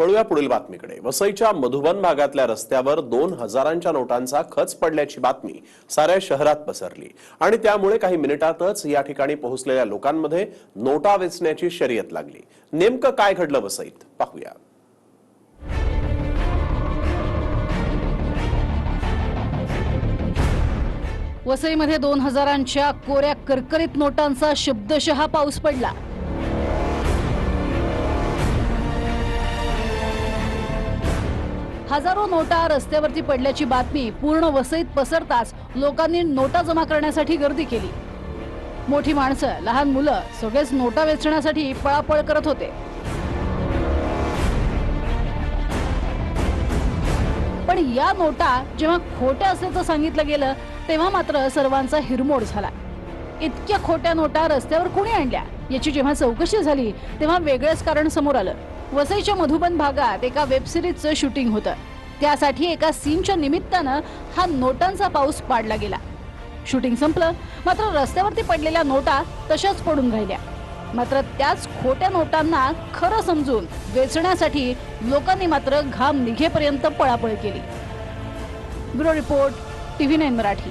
वळूया पुढील बातमीकडे. वसईच्या मधुबन भागातल्या रस्त्यावर दोन हजारांच्या नोटांचा खच पडल्याची बातमी साऱ्या शहरात पसरली आणि त्यामुळे काही मिनिटातच या ठिकाणी पोहोचलेल्या लोकांमध्ये नोटा वेचण्याची शर्यत लागली. नेमकं काय घडलं वसईत? पाहूया. वसईमध्ये दोन हजारांच्या कोऱ्या करकरीत नोटांचा शब्दशः पाऊस पडला. हजारो नोटा रस्त्यावरती पडल्याची बातमी पूर्ण वसईत पसरताच लोकांनी नोटा जमा करण्यासाठी गर्दी केली. मोठी माणसं लहान मुलं सगळेच नोटा वेचण्यासाठी पळापळ करत होते. पण या नोटा जेव्हा खोट्या असल्याचं सांगितलं गेलं तेव्हा मात्र सर्वांचा हिरमोड झाला. इतक्या खोट्या नोटा रस्त्यावर कुणी आणल्या? याची जेव्हा चौकशी झाली तेव्हा वेगळंच कारण समोर आलं. वसईच्या मधुबन भागात एका वेबसिरीजचं शूटिंग होतं. त्यासाठी एका सीनच्या निमित्तानं हा नोटांचा पाऊस पाडला गेला. शूटिंग संपलं. मात्र रस्त्यावरती पडलेल्या नोटा तशाच पडून राहिल्या. मात्र त्याच खोट्या नोटांना खरं समजून वेचण्यासाठी लोकांनी मात्र घाम निघेपर्यंत पळापळ केली. Bureau report TV nine Marathi.